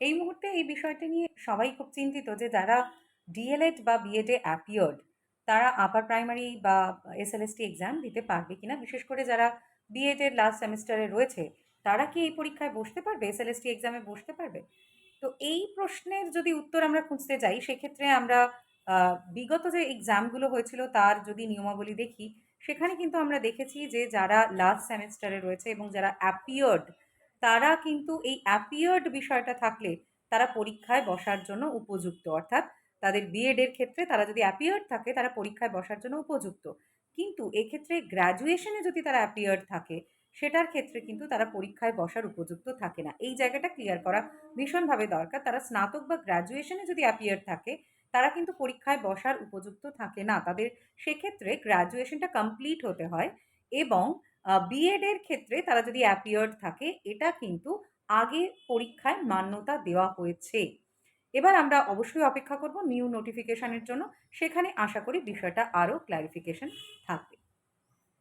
এই মুহূর্তে এই বিষয়টা নিয়ে সবাই খুব চিন্তিত যে যারা ডিএলএড বা বিএডে অ্যাপিয়ার্ড তারা আপার প্রাইমারি বা এসএলএসটি এক্সাম দিতে পারবে কিনা? বিশেষ করে যারা বিএডের লাস্ট সেমিস্টারে রয়েছে, তারা কি এই পরীক্ষায় বসতে পারবে? এসএলএসটি এক্সামে বসতে পারবে? তো এই প্রশ্নের যদি উত্তর আমরা খুঁজতে যাই, সেক্ষেত্রে আমরা বিগত যে এক্সামগুলো হয়েছিল তার যদি নিয়মাবলী দেখি, সেখানে কিন্তু আমরা দেখেছি যে যারা লাস্ট সেমিস্টারে রয়েছে এবং যারা অ্যাপিয়ার্ড তারা কিন্তু এই অ্যাপিয়ার্ড বিষয়টা থাকলে তারা পরীক্ষায় বসার জন্য উপযুক্ত। অর্থাৎ তাদের বিএড এর ক্ষেত্রে তারা যদি অ্যাপিয়ার্ড থাকে, তারা পরীক্ষায় বসার জন্য উপযুক্ত। কিন্তু এক্ষেত্রে গ্র্যাজুয়েশনে যদি তারা অ্যাপিয়ার্ড থাকে, সেটার ক্ষেত্রে কিন্তু তারা পরীক্ষায় বসার উপযুক্ত থাকে না। এই জায়গাটা ক্লিয়ার করা ভীষণভাবে দরকার। তারা স্নাতক বা গ্র্যাজুয়েশনে যদি অ্যাপিয়ার্ড থাকে, তারা কিন্তু পরীক্ষায় বসার উপযুক্ত থাকে না। তাদের সেক্ষেত্রে গ্র্যাজুয়েশনটা কমপ্লিট হতে হয়। এবং বিএডের ক্ষেত্রে তারা যদি অ্যাপিয়ার্ড থাকে, এটা কিন্তু আগে পরীক্ষায় মান্যতা দেওয়া হয়েছে। এবার আমরা অবশ্যই অপেক্ষা করব নিউ নোটিফিকেশানের জন্য। সেখানে আশা করি বিষয়টা আরও ক্ল্যারিফিকেশন থাকবে।